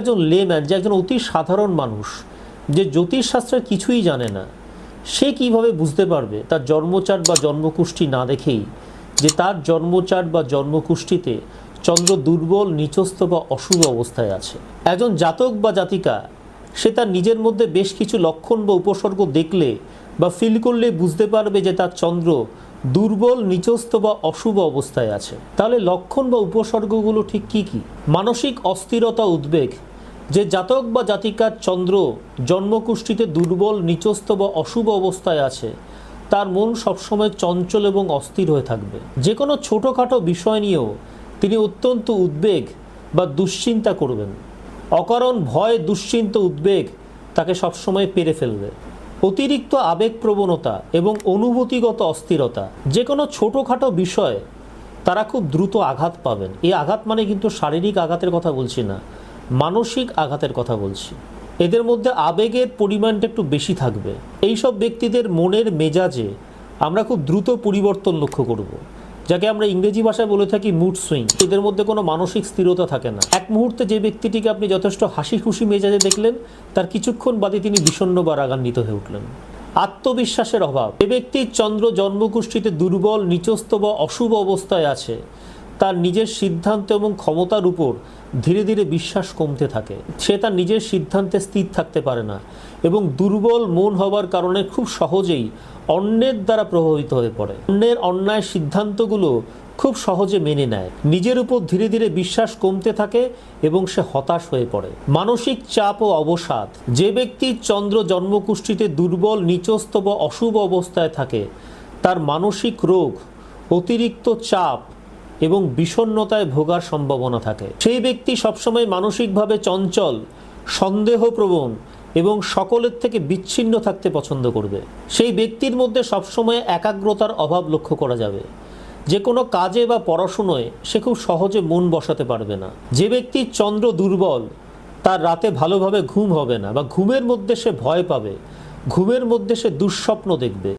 একজন লেম্যান যে একজন অতি সাধারণ মানুষ, যে জ্যোতিষশাস্ত্রের কিছুই জানে না, সে কীভাবে বুঝতে পারবে তার জন্মচাট বা জন্মকুষ্ঠী না দেখেই যে তার জন্মচাট বা জন্মকুষ্ঠিতে চন্দ্র দুর্বল, নিচস্থ বা অশুভ অবস্থায় আছে? একজন জাতক বা জাতিকা, সে তার নিজের মধ্যে বেশ কিছু লক্ষণ বা উপসর্গ দেখলে বা ফিল করলে বুঝতে পারবে যে তার চন্দ্র দুর্বল, নিচস্থ বা অশুভ অবস্থায় আছে। তাহলে লক্ষণ বা উপসর্গগুলো ঠিক কি কি? মানসিক অস্থিরতা উদ্বেগ, যে জাতক বা জাতিকার চন্দ্র জন্মকুষ্ঠিতে দুর্বল, নিচস্থ বা অশুভ অবস্থায় আছে, তার মন সবসময় চঞ্চল এবং অস্থির হয়ে থাকবে। যে কোনো ছোটোখাটো বিষয় নিয়েও তিনি অত্যন্ত উদ্বেগ বা দুশ্চিন্তা করবেন। অকারণ ভয়, দুশ্চিন্ত, উদ্বেগ তাকে সবসময় পেরে ফেলবে। অতিরিক্ত আবেগ প্রবণতা এবং অনুভূতিগত অস্থিরতা যে কোনো ছোটোখাটো বিষয় তারা খুব দ্রুত আঘাত পাবেন। এই আঘাত মানে কিন্তু শারীরিক আঘাতের কথা বলছি না, মানসিক আঘাতের কথা বলছি। এদের মধ্যে আবেগের পরিমাণটা একটু বেশি থাকবে। এইসব ব্যক্তিদের মনের মেজাজে আমরা খুব দ্রুত পরিবর্তন লক্ষ্য করব। যাকে আমরা ইংরেজি ভাষায় বলে থাকি মুড সুইং এদের মধ্যে কোনো মানসিক স্থিরতা থাকে না। এক মুহূর্তে যে ব্যক্তিটিকে আপনি যথেষ্ট হাসি খুশি মেজাজে দেখলেন, তার কিছুক্ষণ বাদে তিনি বিষণ্ণ বা রাগান্বিত হয়ে উঠলেন। আত্মবিশ্বাসের অভাব। এ ব্যক্তির চন্দ্র জন্মগোষ্ঠীতে দুর্বল নিচস্ত বা অশুভ অবস্থায় আছে। তার নিজের সিদ্ধান্ত এবং ক্ষমতার উপর ধীরে ধীরে বিশ্বাস কমতে থাকে। সে তার নিজের সিদ্ধান্তে স্থির থাকতে পারে না এবং দুর্বল মন হওয়ার কারণে খুব সহজেই অন্যের দ্বারা প্রভাবিত হয়ে পড়ে। অন্যের অন্যায় সিদ্ধান্তগুলো খুব সহজে মেনে নেয়। নিজের উপর ধীরে ধীরে বিশ্বাস কমতে থাকে এবং সে হতাশ হয়ে পড়ে। মানসিক চাপ ও অবসাদ। যে ব্যক্তি চন্দ্র জন্মকুষ্ঠিতে দুর্বল নিচস্থ বা অশুভ অবস্থায় থাকে, তার মানসিক রোগ, অতিরিক্ত চাপ এবং বিষণ্ণতায় ভোগার সম্ভাবনা থাকে। সেই ব্যক্তি সবসময় মানসিকভাবে চঞ্চল, সন্দেহপ্রবণ এবং সকলের থেকে বিচ্ছিন্ন থাকতে পছন্দ করবে। সেই ব্যক্তির মধ্যে সবসময় একাগ্রতার অভাব লক্ষ্য করা যাবে। যে কোনো কাজে বা পড়াশুনোয় সে খুব সহজে মন বসাতে পারবে না। যে ব্যক্তি চন্দ্র দুর্বল, তার রাতে ভালোভাবে ঘুম হবে না বা ঘুমের মধ্যে সে ভয় পাবে, ঘুমের মধ্যে সে দুঃস্বপ্ন দেখবে।